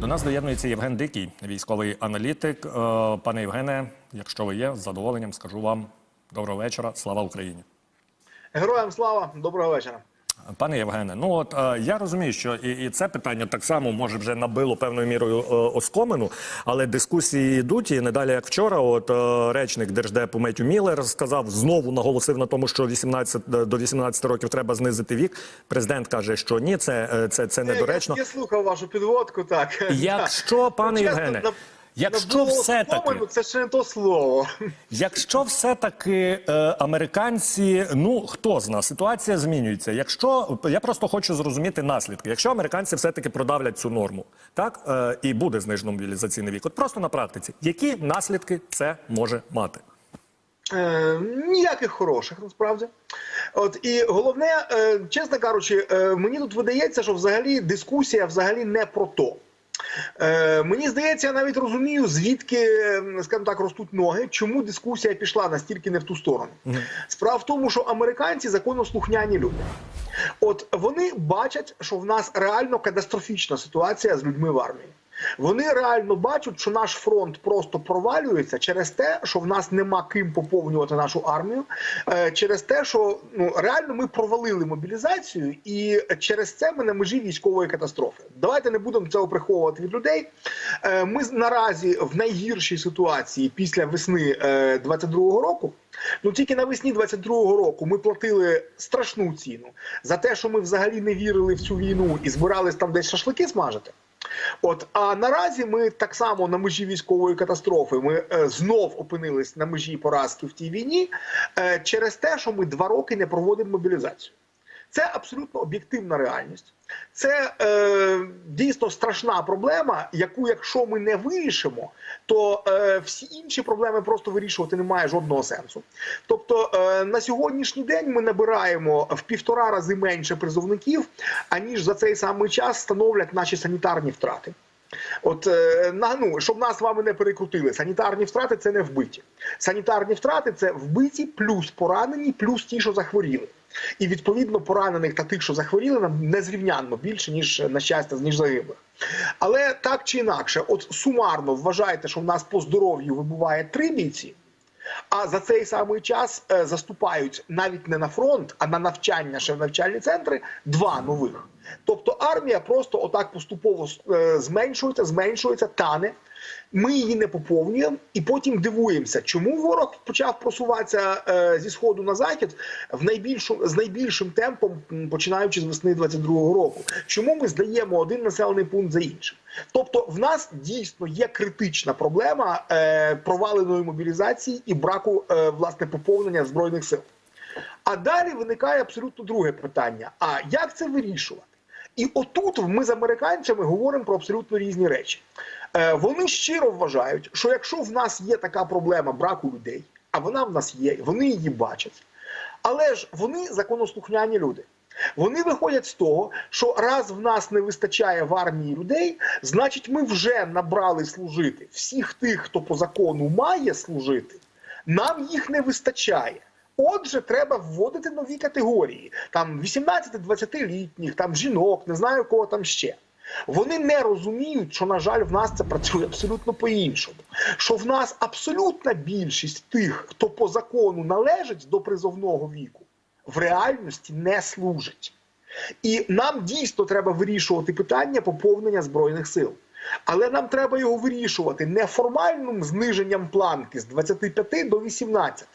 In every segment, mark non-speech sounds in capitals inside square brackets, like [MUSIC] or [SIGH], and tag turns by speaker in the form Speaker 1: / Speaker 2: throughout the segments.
Speaker 1: До нас доєднується Євген Дикий, військовий аналітик. Е, Пане Євгене, якщо ви є, з задоволенням скажу вам доброго вечора. Слава Україні.
Speaker 2: Героям слава, доброго вечора.
Speaker 1: Пане Євгене, ну от е, я розумію, що і, і це питання так само може вже набило певною мірою е, оскомину, але дискусії йдуть і не далі як вчора. От е, речник держдепу Меттю Міллер сказав знову наголосив на тому, що 18 до 18 років треба знизити вік. Президент каже, що ні, це, е, це, це недоречно.
Speaker 2: Я, я слухав вашу підводку, так.
Speaker 1: Якщо, пане
Speaker 2: Ну,
Speaker 1: Євгене, якщо все-таки-
Speaker 2: це ще не то слово.
Speaker 1: Якщо все-таки е, американці, ну хто зна, ситуація змінюється. Якщо я просто хочу зрозуміти наслідки, якщо американці все-таки продавлять цю норму, так е, і буде знижено мобілізаційний вік, от просто на практиці, які наслідки це може мати?
Speaker 2: Е, ніяких хороших насправді. От і головне, е, чесно кажучи, е, мені тут видається, що взагалі дискусія взагалі не про то. Е, мені здається, я навіть розумію, звідки, скажімо так, ростуть ноги, чому дискусія пішла настільки не в ту сторону. Справа в тому, що американці законослухняні люди. От вони бачать, що в нас реально катастрофічна ситуація з людьми в армії. Вони реально бачать, що наш фронт просто провалюється через те, що в нас нема ким поповнювати нашу армію, е, через те, що ну реально ми провалили мобілізацію, і через це ми на межі військової катастрофи. Давайте не будемо цього приховувати від людей. Е, Ми наразі в найгіршій ситуації після весни е, 22-го року. Ну тільки навесні 22-го року ми платили страшну ціну за те, що ми взагалі не вірили в цю війну і збирались там десь шашлики смажити. От а наразі ми так само на межі військової катастрофи. Ми е, знов опинились на межі поразки в тій війні е, через те, що ми два роки не проводимо мобілізацію. Це абсолютно об'єктивна реальність. Це е, дійсно страшна проблема, яку, якщо ми не вирішимо, то е, всі інші проблеми просто вирішувати немає жодного сенсу. Тобто е, на сьогоднішній день ми набираємо в півтора рази менше призовників, аніж за цей самий час становлять наші санітарні втрати. От е, на ну щоб нас з вами не перекрутили. Санітарні втрати це не вбиті. Санітарні втрати це вбиті, плюс поранені, плюс ті, що захворіли. І відповідно поранених та тих, що захворіли, нам незрівнянно більше ніж на щастя, ніж загиблих. Але так чи інакше, от сумарно вважайте, що в нас по здоров'ю вибуває три бійці. А за цей самий час е, заступають навіть не на фронт, а на навчання ще в навчальні центри два нових. Тобто армія просто отак поступово е, зменшується, зменшується, тане. Ми її не поповнюємо, і потім дивуємося, чому ворог почав просуватися е, зі сходу на захід в найбільшу з найбільшим темпом, починаючи з весни 22-го року. Чому ми здаємо один населений пункт за іншим? Тобто, в нас дійсно є критична проблема е, проваленої мобілізації і браку е, власне поповнення збройних сил. А далі виникає абсолютно друге питання: а як це вирішувати? І отут ми з американцями говоримо про абсолютно різні речі. Е, вони щиро вважають, що якщо в нас є така проблема браку людей, а вона в нас є, вони її бачать. Але ж вони законослухняні люди. Вони виходять з того, що раз в нас не вистачає в армії людей, значить, ми вже набрали служити всіх тих, хто по закону має служити, нам їх не вистачає. Отже, треба вводити нові категорії: там 18-20-літніх, там жінок, не знаю кого там ще. Вони не розуміють, що на жаль, в нас це працює абсолютно по-іншому. Що в нас абсолютна більшість тих, хто по закону належить до призовного віку, в реальності не служить. І нам дійсно треба вирішувати питання поповнення збройних сил. Але нам треба його вирішувати не формальним зниженням планки з 25 до 18.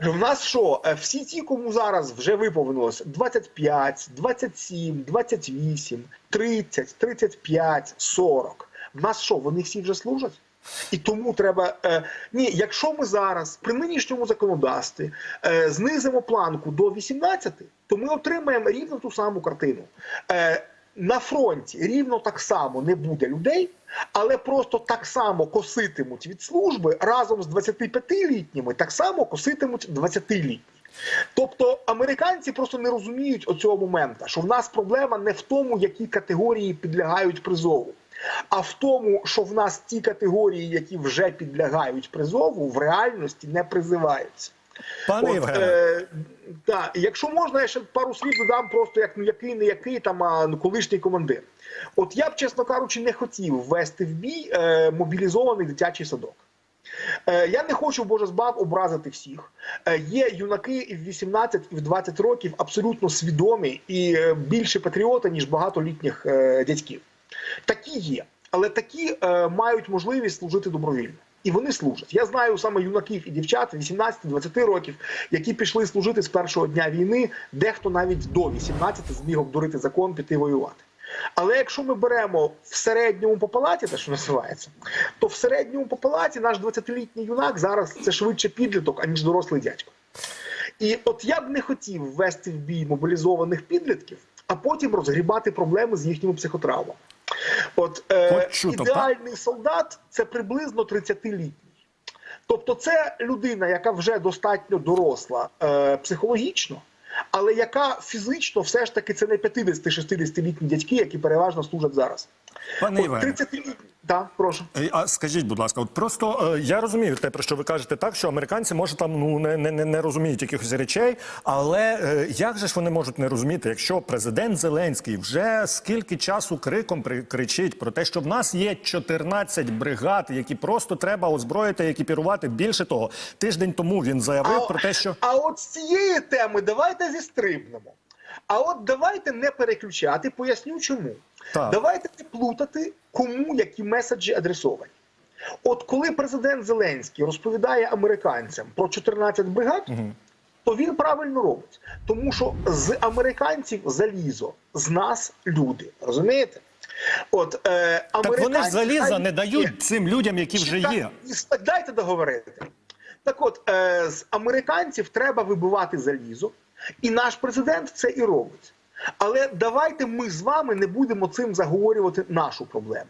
Speaker 2: В нас що? Е, Всі ті, кому зараз вже виповнилось 25, 27, 28, 30, 35, 40. В нас що? Вони всі вже служать? І тому треба е, ні, якщо ми зараз при нинішньому законодавстві е, знизимо планку до 18, то ми отримаємо рівно ту саму картину. Е, на фронті рівно так само не буде людей, але просто так само коситимуть від служби разом з 25-літніми, так само коситимуть 20-літні. Тобто американці просто не розуміють оцього моменту, що в нас проблема не в тому, які категорії підлягають призову, а в тому, що в нас ті категорії, які вже підлягають призову, в реальності не призиваються.
Speaker 1: Пане
Speaker 2: От, е, та, якщо можна, я ще пару слів додам, просто як ну, який не який там а, ну, колишній командир. От я б, чесно кажучи, не хотів ввести в бій е, мобілізований дитячий садок. Е, Я не хочу, боже збав, образити всіх. Е, Є юнаки і в 18, і в 20 років абсолютно свідомі і е, більше патріоти, ніж багато літніх е, дядьків. Такі є, але такі е, мають можливість служити добровільно. І вони служать. Я знаю саме юнаків і дівчат 18-20 років, які пішли служити з першого дня війни, дехто навіть до 18 зміг обдурити закон піти воювати. Але якщо ми беремо в середньому по палаті, те, що називається, то в середньому по палаті наш 20-літній юнак зараз це швидше підліток, аніж дорослий дядько. І от я б не хотів ввести в бій мобілізованих підлітків, а потім розгрібати проблеми з їхніми психотравмами. От е, ідеальний солдат це приблизно 30-літній. Тобто, це людина, яка вже достатньо доросла е, психологічно, але яка фізично все ж таки це не 50-60-літні дядьки, які переважно служать зараз.
Speaker 1: Пане Євгене.
Speaker 2: 30-літні, прошу.
Speaker 1: Е, А скажіть, будь ласка, от просто е, я розумію те, про що ви кажете, так що американці може там ну не, не, не, розуміють якихось речей, але е, як же ж вони можуть не розуміти, якщо президент Зеленський вже скільки часу криком при, кричить про те, що в нас є 14 бригад, які просто треба озброїти, екіпірувати. Більше того, тиждень тому він заявив про те, що
Speaker 2: а от з цієї теми давайте зістрибнемо. А от давайте не переключати, поясню чому.
Speaker 1: Так.
Speaker 2: Давайте не плутати, кому які меседжі адресовані. От коли президент Зеленський розповідає американцям про 14 бригад, то він правильно робить. Тому що з американців залізо, з нас люди. Розумієте? От, е,
Speaker 1: так вони ж заліза не
Speaker 2: є.
Speaker 1: дають цим людям, які вже є.
Speaker 2: Дайте договорити. Так от, е, з американців треба вибивати залізо, і наш президент це і робить. Але давайте ми з вами не будемо цим заговорювати нашу проблему.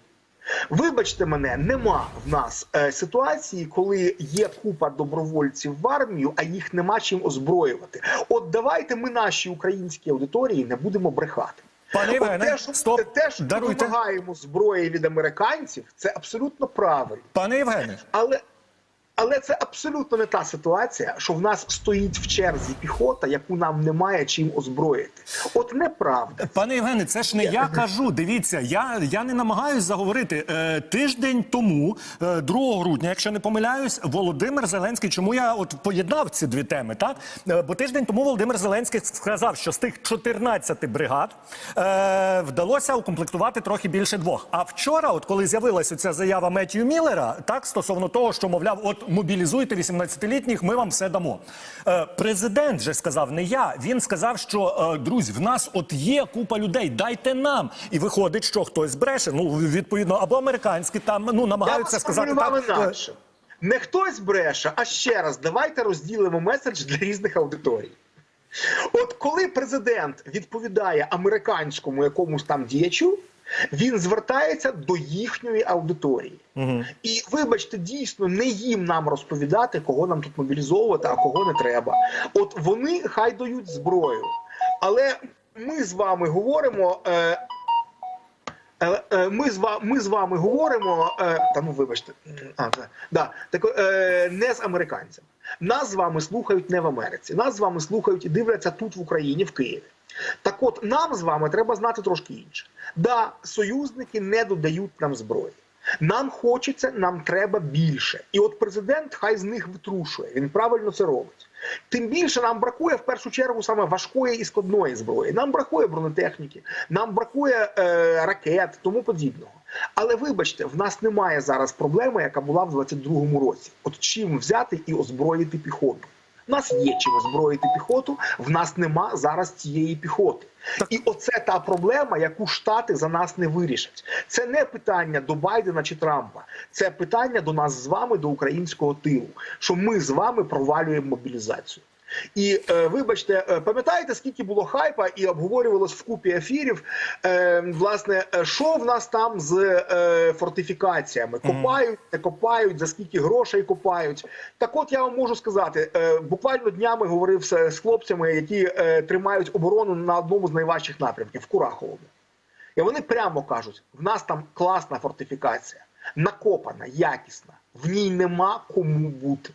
Speaker 2: Вибачте мене, нема в нас е, ситуації, коли є купа добровольців в армію, а їх нема чим озброювати. От давайте ми нашій українській аудиторії не будемо брехати.
Speaker 1: Пане Євгене,
Speaker 2: те, що,
Speaker 1: стоп,
Speaker 2: те, що ми
Speaker 1: даруйте.
Speaker 2: вимагаємо зброї від американців, це абсолютно правильно.
Speaker 1: Пане Євгене,
Speaker 2: Але, але це абсолютно не та ситуація, що в нас стоїть в черзі піхота, яку нам немає чим озброїти. От неправда.
Speaker 1: Пане Євгене, це ж не я кажу. Дивіться, я, я не намагаюсь заговорити. Е, тиждень тому, е, 2 грудня, якщо не помиляюсь, Володимир Зеленський. Чому я от поєднав ці дві теми? Так Е, бо тиждень тому Володимир Зеленський сказав, що з тих 14 бригад е, вдалося укомплектувати трохи більше двох. А вчора, от коли з'явилася ця заява Меттью Міллера, так стосовно того, що мовляв, от мобілізуйте 18-літніх, ми вам все дамо. Е, президент же сказав, не я. Він сказав, що е, друзі, в нас от є купа людей, дайте нам. І виходить, що хтось бреше. Ну відповідно, або американські там ну намагаються сказати так. е,
Speaker 2: інакше. Не хтось бреше, а ще раз, давайте розділимо меседж для різних аудиторій. От коли президент відповідає американському якомусь там діячу, він звертається до їхньої аудиторії. І вибачте, дійсно не їм нам розповідати, кого нам тут мобілізовувати, а кого не треба. От вони хай дають зброю. Але ми з вами говоримо. Е, Е, Ми з вами, ми з вами говоримо. е, Та ну вибачте, а, да, да, так, е, не з американцями. Нас з вами слухають не в Америці. Нас з вами слухають і дивляться тут в Україні, в Києві. Так от нам з вами треба знати трошки інше. Да, союзники не додають нам зброї. Нам хочеться, нам треба більше. І от президент хай з них витрушує. Він правильно це робить. Тим більше нам бракує в першу чергу саме важкої і складної зброї. Нам бракує бронетехніки, нам бракує е, ракет, тому подібного. Але вибачте, в нас немає зараз проблеми, яка була в 22-му році. От чим взяти і озброїти піхоту. У нас є чим озброїти піхоту, в нас нема зараз цієї піхоти. І оце та проблема, яку штати за нас не вирішать. Це не питання до Байдена чи Трампа, це питання до нас з вами, до українського тилу, що ми з вами провалюємо мобілізацію. І е, вибачте, е, пам'ятаєте, скільки було хайпа і обговорювалось в купі ефірів, е, власне, що в нас там з е, фортифікаціями? Копають, не копають, за скільки грошей копають. Так от я вам можу сказати, е, буквально днями говорив з, з хлопцями, які е, тримають оборону на одному з найважчих напрямків в Кураховому. І вони прямо кажуть: в нас там класна фортифікація, накопана, якісна, в ній нема кому бути.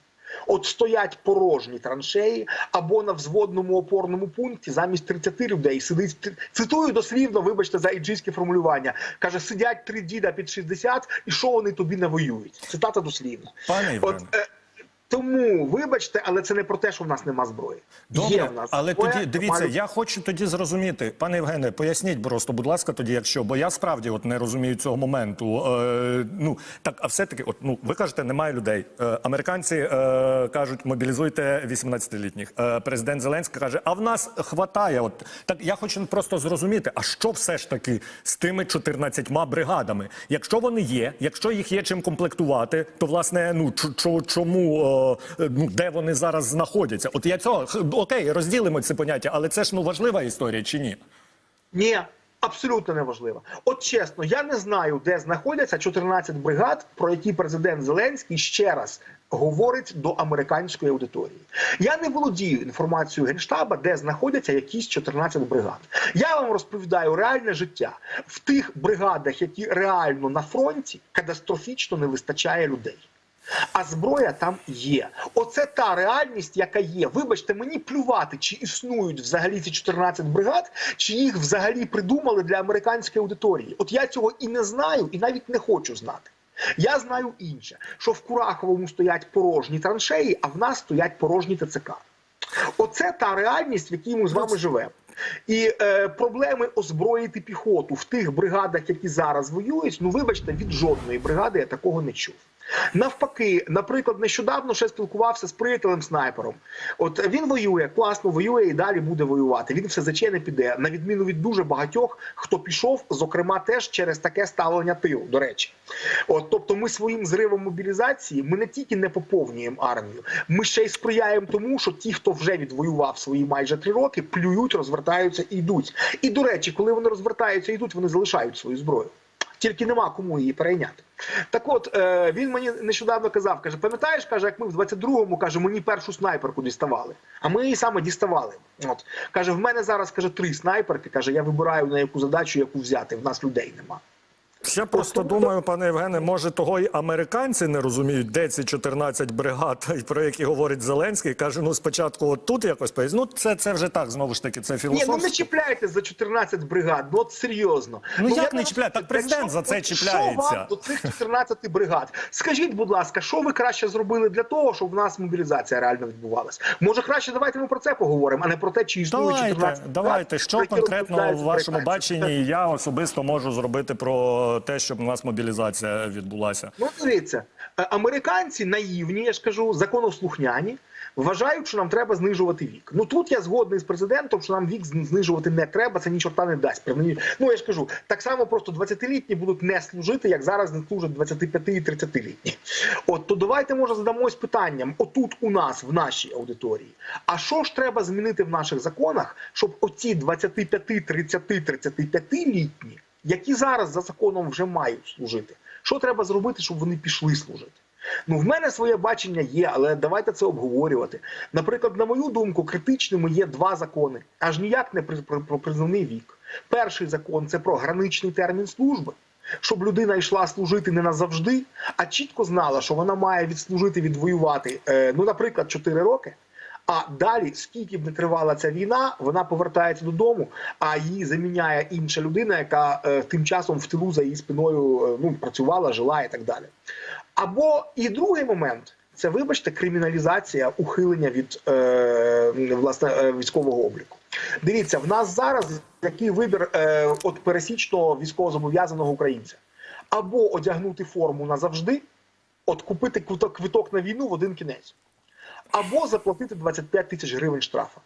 Speaker 2: От стоять порожні траншеї або на взводному опорному пункті замість 30 людей сидить цитую дослівно, вибачте за іджийське формулювання. каже: сидять три діда під 60, і що вони тобі навоюють? Цитата дослівна.
Speaker 1: Пане
Speaker 2: От е, тому, вибачте, але це не про те, що в нас нема зброї.
Speaker 1: Добре,
Speaker 2: Є в нас
Speaker 1: але
Speaker 2: зброя,
Speaker 1: тоді дивіться,
Speaker 2: маю-
Speaker 1: я хочу тоді зрозуміти, пане Євгене, поясніть просто, будь ласка, тоді, якщо, бо я справді от не розумію цього моменту. Е, ну так, а все-таки, от ну ви кажете, немає людей. Е, американці е, кажуть, мобілізуйте 18-літніх. Е, президент Зеленський каже, а в нас хватає. От так я хочу просто зрозуміти, а що все ж таки з тими 14 бригадами? Якщо вони є, якщо їх є чим комплектувати, то власне ну чому де вони зараз знаходяться? От я цього окей, розділимо ці поняття, але це ж ну важлива історія чи ні?
Speaker 2: Ні, абсолютно неважливо. От чесно, я не знаю, де знаходяться 14 бригад, про які президент Зеленський ще раз говорить до американської аудиторії. Я не володію інформацією генштаба, де знаходяться якісь 14 бригад. Я вам розповідаю реальне життя в тих бригадах, які реально на фронті, катастрофічно не вистачає людей. А зброя там є. Оце та реальність, яка є. Вибачте, мені плювати, чи існують взагалі ці 14 бригад, чи їх взагалі придумали для американської аудиторії. От я цього і не знаю, і навіть не хочу знати. Я знаю інше, що в Кураховому стоять порожні траншеї, а в нас стоять порожні ТЦК. Оце та реальність, в якій ми з вами живемо. І е, проблеми озброїти піхоту в тих бригадах, які зараз воюють, ну вибачте, від жодної бригади я такого не чув. Навпаки, наприклад, нещодавно ще спілкувався з приятелем снайпером. От він воює, класно воює і далі буде воювати. Він все заче не піде, на відміну від дуже багатьох, хто пішов, зокрема, теж через таке ставлення тилу. До речі, от тобто, ми своїм зривом мобілізації ми не тільки не поповнюємо армію, ми ще й сприяємо тому, що ті, хто вже відвоював свої майже три роки, плюють, розвертаються і йдуть. І до речі, коли вони розвертаються і йдуть, вони залишають свою зброю. Тільки нема кому її перейняти. Так от е, він мені нещодавно казав, каже, пам'ятаєш, каже, як ми в 22-му каже, мені першу снайперку діставали. А ми її саме діставали. От каже, в мене зараз каже три снайперки. каже, я вибираю на яку задачу, яку взяти. В нас людей нема.
Speaker 1: Я просто думаю, пане Євгене, може того і американці не розуміють, де ці 14 бригад, [LAUGHS] про які говорить Зеленський. Каже, ну спочатку от тут якось пояс. Ну це, це вже так, знову ж таки, це
Speaker 2: Ні, ну не чіпляйте за 14 бригад. Ну от серйозно.
Speaker 1: Ну, як
Speaker 2: я
Speaker 1: не чіпляє? Так президент
Speaker 2: якщо-
Speaker 1: за це чіпляється.
Speaker 2: Що вам до цих 14 бригад? Скажіть, будь ласка, що ви краще зробили для того, щоб в нас мобілізація реально відбувалася? Може, краще давайте ми про це поговоримо, а не про те, чи існує 14
Speaker 1: Давайте,
Speaker 2: бригад,
Speaker 1: давайте, що конкретно в вашому баченні я особисто можу зробити про те, щоб у нас мобілізація відбулася.
Speaker 2: Ну, дивіться, е, американці наївні, я ж кажу, законослухняні. Вважають, що нам треба знижувати вік. Ну тут я згодний з президентом, що нам вік знижувати не треба, це ні чорта не дасть. Принаймні, Ну я ж кажу, так само просто 20-літні будуть не служити, як зараз не служать 25 і 30-літні. От то давайте може задамось питанням: отут у нас, в нашій аудиторії. А що ж треба змінити в наших законах, щоб оці 25, 30, 35-літні, які зараз за законом вже мають служити, що треба зробити, щоб вони пішли служити? Ну, в мене своє бачення є, але давайте це обговорювати. Наприклад, на мою думку, критичними є два закони, аж ніяк не про призовний вік. Перший закон це про граничний термін служби. Щоб людина йшла служити не назавжди, а чітко знала, що вона має відслужити, відвоювати, е, ну, наприклад, 4 роки. А далі, скільки б не тривала ця війна, вона повертається додому, а її заміняє інша людина, яка е, тим часом в тилу за її спиною е, ну, працювала, жила і так далі. Або і другий момент це, вибачте, криміналізація ухилення від е, власне е, військового обліку. Дивіться, в нас зараз який вибір е, от пересічного військовозобов'язаного українця або одягнути форму назавжди, от купити квиток, квиток на війну в один кінець, або заплатити 25 тисяч гривень штрафа.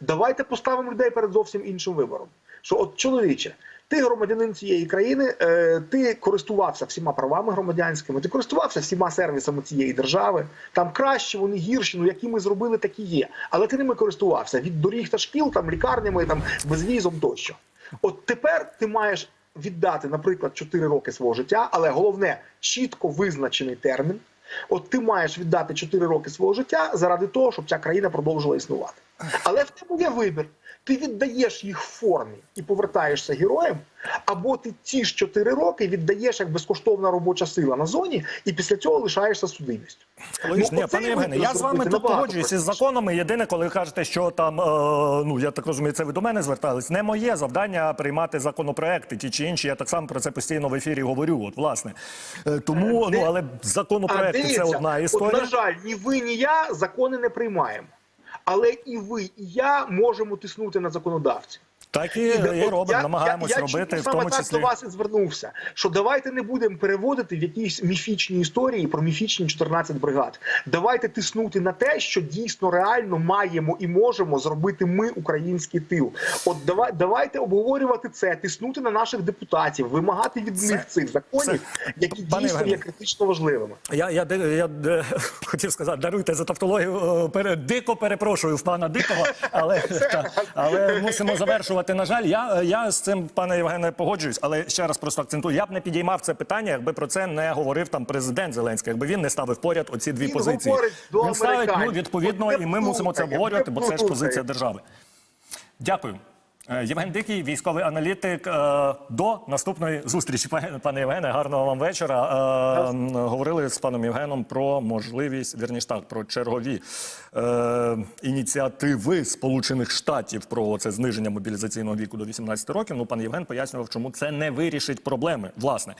Speaker 2: Давайте поставимо людей перед зовсім іншим вибором. Що, от чоловіче, ти громадянин цієї країни, е, ти користувався всіма правами громадянськими, ти користувався всіма сервісами цієї держави. Там краще, вони гірші, ну які ми зробили, такі є. Але ти ними користувався від доріг та шкіл, там лікарнями, там безвізом тощо. От тепер ти маєш віддати, наприклад, 4 роки свого життя, але головне чітко визначений термін. От ти маєш віддати 4 роки свого життя заради того, щоб ця країна продовжила існувати. Але в тебе є вибір. Ти віддаєш їх в формі і повертаєшся героєм, або ти ці ж 4 роки віддаєш як безкоштовна робоча сила на зоні, і після цього лишаєшся судимістю.
Speaker 1: Логічно.
Speaker 2: Ну,
Speaker 1: Ні, пане Євгене, я з вами тут погоджуюся
Speaker 2: простіше.
Speaker 1: законами. Єдине, коли ви кажете, що там, е, ну я так розумію, це ви до мене звертались. Не моє завдання приймати законопроекти ті чи інші. Я так само про це постійно в ефірі говорю. От власне. Е, Тому, ну але законопроекти це одна
Speaker 2: От, на жаль, ні ви, ні я закони не приймаємо. Але і ви, і я можемо тиснути на законодавців.
Speaker 1: Так і, і робимо,
Speaker 2: я-
Speaker 1: намагаємось
Speaker 2: я, я
Speaker 1: робити, в
Speaker 2: саме
Speaker 1: тому
Speaker 2: так до вас і звернувся. Що давайте не будемо переводити в якісь міфічні історії про міфічні 14 бригад. Давайте тиснути на те, що дійсно реально маємо і можемо зробити ми, український тил. От давай, давайте обговорювати це, тиснути на наших депутатів, вимагати від
Speaker 1: Це-
Speaker 2: них цих законів,
Speaker 1: це-
Speaker 2: які
Speaker 1: Пане
Speaker 2: дійсно є критично важливими.
Speaker 1: Я, я, ди- я, е, [LAUGHS] хотів сказати, даруйте за тавтологію. е, Пере, дико перепрошую в пана Дикого, але, [LAUGHS] та, але мусимо завершувати. На жаль, я, е, я з цим, пане Євгене, погоджуюсь, але ще раз просто акцентую. Я б не підіймав це питання, якби про це не говорив там президент Зеленський, якби він не ставив поряд оці дві
Speaker 2: Він
Speaker 1: позиції.
Speaker 2: до
Speaker 1: він ставить ну, відповідно,
Speaker 2: От
Speaker 1: і ми мусимо це обговорювати, бо це ж позиція держави. Дякую. Е, Євген Дикий, військовий аналітик. Е, До наступної зустрічі, пане- Євгене. Гарного вам вечора. Е, Говорили з паном Євгеном про можливість, вірніш так, про чергові ініціативи Сполучених Штатів про це зниження мобілізаційного віку до 18 років. Ну, пан Євген пояснював, чому це не вирішить проблеми. Власне,